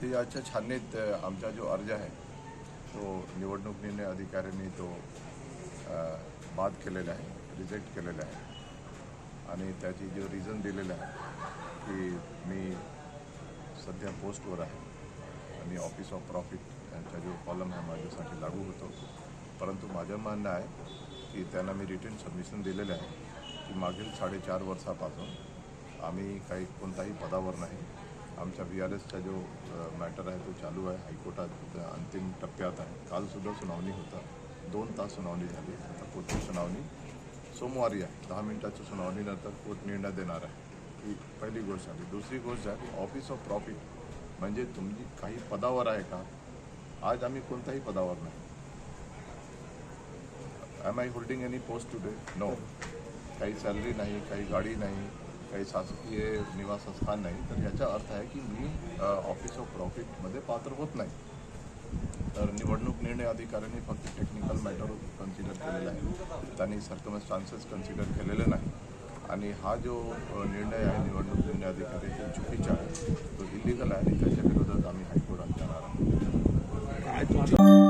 ते याच्या छाननीत आमचा जो अर्ज आहे तो निवडणूक निर्णय अधिकाऱ्यांनी तो बाद केलेला आहे रिजेक्ट केलेला आहे. आणि त्याची जो रिझन दिलेलं आहे की मी सध्या पोस्टवर आहे. आणि ऑफिस ऑफ प्रॉफिट यांचा जो कॉलम आहे माझ्यासाठी लागू होतो. परंतु माझं म्हणणं आहे की त्यांना मी रिटर्न सबमिशन दिलेलं आहे की मागील साडेचार वर्षापासून आम्ही काही कोणताही पदावर नाही. आमच्या बी आर एसचा जो मॅटर आहे तो चालू आहे हायकोर्टात अंतिम टप्प्यात आहे कालसुद्धा सुनावणी होता दोन तास सुनावणी झाली. आता पुढची सुनावणी सोमवारी आहे. दहा मिनिटाच्या सुनावणीनंतर कोर्ट निर्णय देणार आहे. ही पहिली गोष्ट झाली. दुसरी गोष्ट की ऑफिस ऑफ प्रॉफिट म्हणजे तुम्ही काही पदावर आहे का? आज आम्ही कोणत्याही पदावर नाही. Am I holding any post today no काही सॅलरी नाही काही गाडी नाही. काही शासकीय निवासस्थान नाही तर याचा अर्थ आहे की मी ऑफिस ऑफ प्रॉफिटमध्ये पात्र होत नाही. तर निवडणूक निर्णय अधिकाऱ्यांनी फक्त टेक्निकल मॅटर कन्सिडर केलेलं आहे. त्यांनी सर्कमस्टान्सेस कन्सिडर केलेले नाही. आणि हा जो निर्णय आहे निवडणूक निर्णय अधिकारी तो चुकीचा आहे तो इलिगल आहे आणि त्याच्या विरोधात आम्ही हायकोर्टात जाणार आहोत.